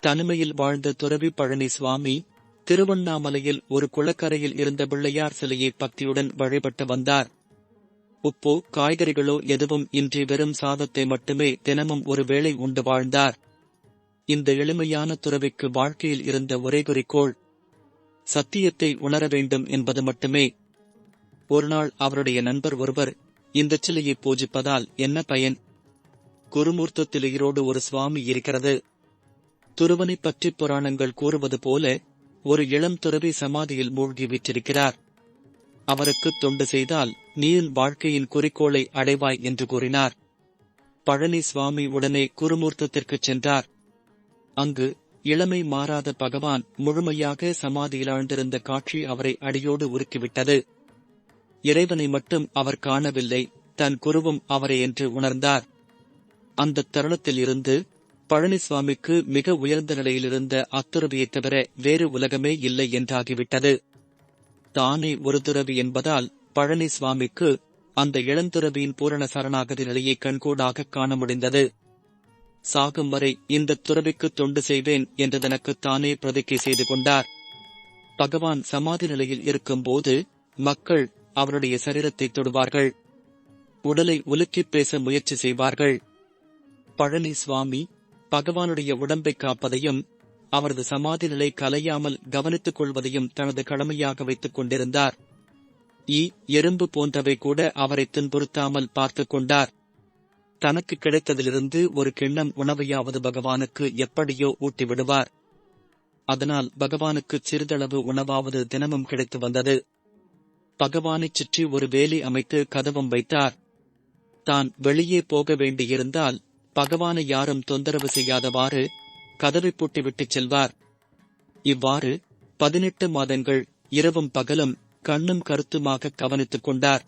தனிமையில் வாழ்ந்த துறவி பழனி சுவாமி திருவண்ணாமலையில் ஒரு குளக்கரையில் இருந்த பிள்ளையார் சிலையை பக்தியுடன் வழிபட்டு வந்தார். உப்போ காய்கறிகளோ எதுவும் இன்றி வெறும் சாதத்தை மட்டுமே தினமும் ஒரு வேளை உண்டு வாழ்ந்தார். இந்த எளிமையான துறவிக்கு வாழ்க்கையில் இருந்த ஒரே குறிக்கோள் சத்தியத்தை உணர வேண்டும் என்பது மட்டுமே. ஒருநாள் அவருடைய நண்பர் ஒருவர் இந்த சிலையை பூஜிப்பதால் என்ன பயன்? குருமூர்த்தத்தில் ஈரோடு ஒரு சுவாமி இருக்கிறது. துருவனை பற்றி புராணங்கள் கூறுவது போல ஒரு இளம் துறவி சமாதியில் மூழ்கி விற்றிருக்கிறார் அவருக்கு தொண்டு செய்தால் நீல் வாழ்க்கையின் குறிக்கோளை அடைவாய் என்று கூறினார். பழனி சுவாமி உடனே குருமூர்த்தத்திற்கு சென்றார். அங்கு இளமை மாறாத பகவான் முழுமையாக சமாதியில் ஆழ்ந்திருந்த காட்சி அவரை அடியோடு உருக்கிவிட்டது. இறைவனை மட்டும் அவர் காணவில்லை தன் குருவும் அவரை என்று உணர்ந்தார். அந்த தருணத்தில் இருந்து பழனிசாமிக்கு மிக உயர்ந்த நிலையில் இருந்த அத்துறவியைத் தவிர வேறு உலகமே இல்லை என்றாகிவிட்டது. தானே ஒரு துறவி என்பதால் பழனி சுவாமிக்கு அந்த இளந்துறவியின் பூரண சரணாகதி நிலையை கண்கூடாக காண முடிந்தது. சாகும் வரை இந்த துறவிக்கு தொண்டு செய்வேன் என்று தனக்கு தானே பிரதிக்கை செய்து கொண்டார். பகவான் சமாதி நிலையில் இருக்கும்போது மக்கள் அவருடைய சரீரத்தை தொடுவார்கள். உடலை உலுக்கிப் பேச முயற்சி செய்வார்கள். பழனி சுவாமி பகவானுடைய உடம்பை காப்பதையும் அவரது சமாதி நிலை கலையாமல் கவனித்துக் கொள்வதையும் தனது கடமையாக வைத்துக் கொண்டிருந்தார். ஈ எறும்பு போன்றவை கூட அவரை துன்புறுத்தாமல் பார்த்துக் கொண்டார். தனக்கு கிடைத்ததிலிருந்து ஒரு கிண்ணம் உணவையாவது பகவானுக்கு எப்படியோ ஊட்டிவிடுவார். அதனால் பகவானுக்கு சிறிதளவு உணவாவது தினமும் கிடைத்து வந்தது. பகவானைச் சுற்றி ஒரு வேலி அமைத்து கதவும் வைத்தார். தான் வெளியே போக வேண்டியிருந்தால் பகவானை யாரும் தொந்தரவு செய்யாதவாறு கதவை பூட்டிவிட்டுச் செல்வார். இவ்வாறு பதினெட்டு மாதங்கள் இரவும் பகலும் கண்ணும் கருத்துமாக கவனித்துக் கொண்டார்.